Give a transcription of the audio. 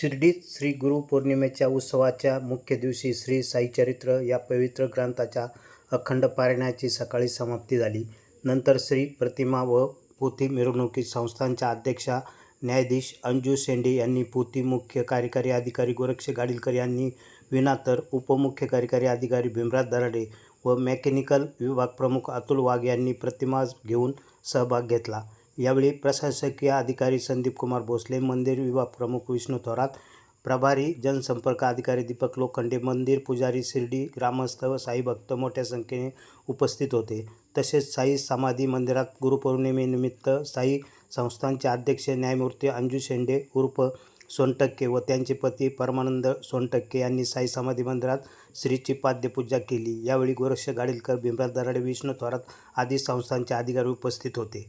शिर्डीत श्री गुरुपौर्णिमेच्या उत्सवाच्या मुख्य दिवशी श्री साईचरित्र या पवित्र ग्रंथाच्या अखंड पारायणाची सकाळी समाप्ती झाली. नंतर श्री प्रतिमा व पोथी मिरवणुकीत संस्थांच्या अध्यक्षा न्यायाधीश अंजू शेंडे यांनी पोथी मुख्य कार्यकारी अधिकारी गोरक्ष गाडीलकर यांनी विना तर उपमुख्य कार्यकारी अधिकारी भीमराज दराडे व मेकॅनिकल विभाग प्रमुख अतुल वाघ यांनी प्रतिमा घेऊन सहभाग घेतला. यावेळी प्रशासकीय अधिकारी संदीप कुमार भोसले मंदिर विभाग प्रमुख विष्णू थोरात प्रभारी जनसंपर्क अधिकारी दीपक लोखंडे मंदिर पुजारी शिर्डी ग्रामस्थ व साई भक्त मोठ्या संख्येने उपस्थित होते. तसेच साई समाधी मंदिरात गुरुपौर्णिमेनिमित्त साई संस्थांचे अध्यक्ष न्यायमूर्ती अंजू शेंडे उर्फ सोनटक्के व त्यांचे पती परमानंद सोनटक्के यांनी साई समाधी मंदिरात श्रीची पाद्यपूजा केली. यावेळी गोरक्ष गाडीलकर भीमराज दराडे विष्णू थोरात आदी संस्थांचे अधिकारी उपस्थित होते.